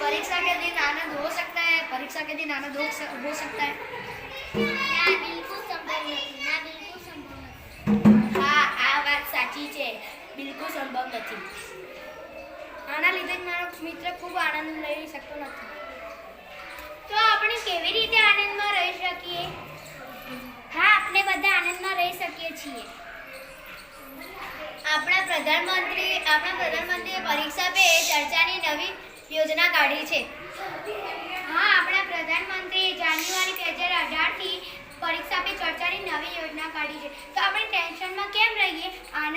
परीक्षा के दिन आनंद हो सकता है परीक्षा के दिन आनंद हो सक- हो सकता है ના બિલકુલ સંભવ નથી ના બિલકુલ સંભવ નથી હા આ વાત સાચી છે બિલકુલ સંભવ નથી આના લીધે મારો મિત્ર ખૂબ આનંદ લઈ શકતો નથી. તો આપણે કેવી રીતે આનંદમાં રહી શકીએ? હા, આપણે બધા આનંદમાં રહી શકીએ છીએ. આપણા પ્રધાનમંત્રી, આપણા પ્રધાનમંત્રીએ પરીક્ષા પે ચર્ચાની નવી યોજના કાઢી છે. હા, આપણા પ્રધાનમંત્રીએ જાન્યુઆરી બે હજાર અઢારથી પરીક્ષા પે ચર્ચાની નવી યોજના કાઢી છે. તો આપણે ટેન્શનમાં કેમ રહીએ? આનંદ